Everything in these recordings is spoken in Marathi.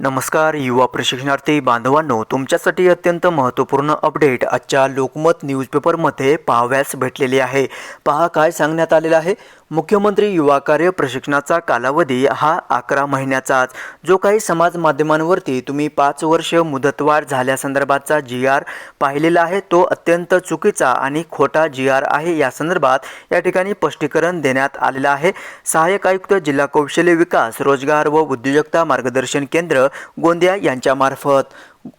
नमस्कार युवा प्रशिक्षणार्थी बांधवांनो तुमच्यासाठी अत्यंत महत्त्वपूर्ण अपडेट आजच्या लोकमत न्यूजपेपरमध्ये पाहाव्यास भेटलेली आहे. पहा काय सांगण्यात आलेलं आहे? मुख्यमंत्री युवा कार्य प्रशिक्षणाचा कालावधी हा अकरा महिन्याचाच. जो काही समाज माध्यमांवरती तुम्ही पाच वर्ष मुदतवाढ झाल्यासंदर्भातचा जी आर पाहिलेला आहे तो अत्यंत चुकीचा आणि खोटा जी आर आहे या संदर्भात या ठिकाणी स्पष्टीकरण देण्यात आलेलं आहे. सहाय्यक आयुक्त जिल्हा कौशल्य विकास रोजगार व उद्योजकता मार्गदर्शन केंद्र गोंदिया यांच्यामार्फत.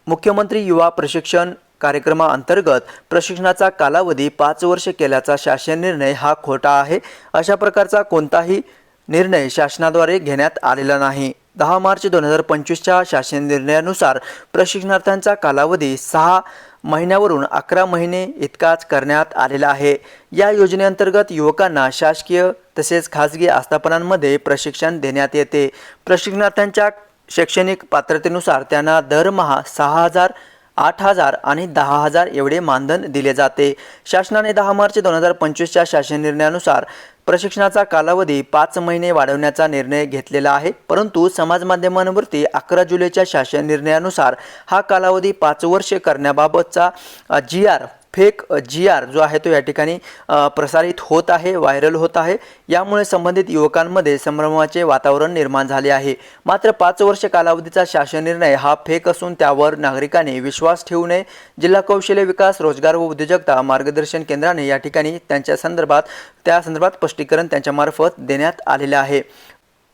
मुख्यमंत्री युवा प्रशिक्षण कार्यक्रमाअंतर्गत प्रशिक्षणाचा कालावधी पाच वर्ष केल्याचा शासन निर्णय हा खोटा आहे. अशा प्रकारचा कोणताही निर्णय शासनाद्वारे घेण्यात आलेला नाही. दहा मार्च दोन हजार पंचवीसच्या शासन निर्णयानुसार प्रशिक्षणार्थ्यांचा कालावधी सहा महिन्यावरून अकरा महिने इतकाच करण्यात आलेला आहे. या योजनेअंतर्गत युवकांना शासकीय तसेच खाजगी आस्थापनांमध्ये प्रशिक्षण देण्यात येते. प्रशिक्षणार्थ्यांच्या शैक्षणिक पात्रतेनुसार त्यांना दरमहा सहा हजार आठ हजार आणि दहा हजार एवढे मानधन दिले जाते. शासनाने दहा मार्च दोन हजार पंचवीसच्या शासन निर्णयानुसार प्रशिक्षणाचा कालावधी पाच महिने वाढवण्याचा निर्णय घेतलेला आहे. परंतु समाज माध्यमांवरती अकरा जुलैच्या शासन निर्णयानुसार हा कालावधी पाच वर्ष करण्याबाबतचा G R fake G R जो आहे तो या ठिकाणी प्रसारित होत आहे व्हायरल होत आहे. यामुळे संबंधित युवकांमध्ये संभ्रमाचे वातावरण निर्माण झाले आहे. मात्र पाच वर्ष कालावधीचा शासन निर्णय हा फेक असून त्यावर नागरिकांनी विश्वास ठेवू नये. जिल्हा कौशल्य विकास रोजगार व उद्योजकता मार्गदर्शन केंद्राने या ठिकाणी त्यांच्या संदर्भात त्या संदर्भात स्पष्टीकरण त्यांच्यामार्फत देण्यात आलेलं आहे.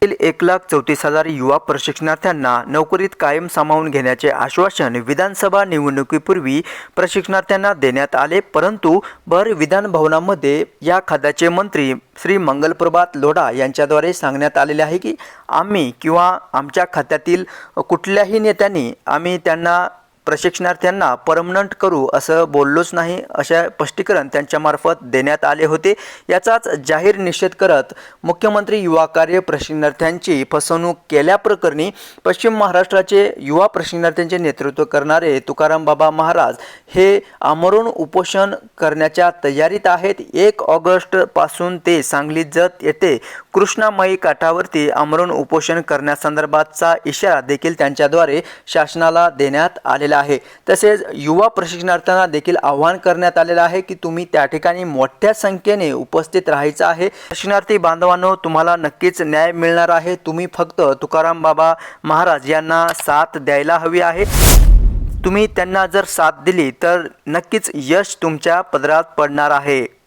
एक लाख चौतीस हजार युवा प्रशिक्षणार्थ्यांना नोकरीत कायम सामावून घेण्याचे आश्वासन विधानसभा निवडणुकीपूर्वी प्रशिक्षणार्थ्यांना देण्यात आले परंतु भर विधान भवनामध्ये या खात्याचे मंत्री श्री मंगलप्रभात लोढा यांच्याद्वारे सांगण्यात आलेले आहे की आम्ही किंवा आमच्या खात्यातील कुठल्याही नेत्यांनी आम्ही त्यांना प्रशिक्षणार्थ्यांना परमनंट करू असं बोललोच नाही अशा स्पष्टीकरण त्यांच्यामार्फत देण्यात आले होते. याचाच जाहीर निषेध करत मुख्यमंत्री युवा कार्य प्रशिक्षणार्थ्यांची फसवणूक केल्याप्रकरणी पश्चिम महाराष्ट्राचे युवा प्रशिक्षणार्थ्यांचे नेतृत्व करणारे तुकाराम बाबा महाराज हे आमरण उपोषण करण्याच्या तयारीत आहेत. एक ऑगस्टपासून ते सांगली जत येथे कृष्णामाई काठावरती आमरण उपोषण करण्यासंदर्भातचा इशारा देखील त्यांच्याद्वारे शासनाला देण्यात आलेला आलेला आहे. तसेच युवा प्रशिक्षणार्थ्यांना देखील आवाहन करण्यात आलेलं आहे की तुम्ही त्या ठिकाणी मोठ्या संख्येने उपस्थित राहायचं आहे. प्रशिक्षणार्थी बांधवांनो तुम्हाला नक्कीच न्याय मिळणार आहे. तुम्ही फक्त तुकाराम बाबा महाराज यांना साथ द्यायला हवी आहे. तुम्ही त्यांना जर साथ दिली तर नक्कीच यश तुमच्या पदरात पडणार आहे.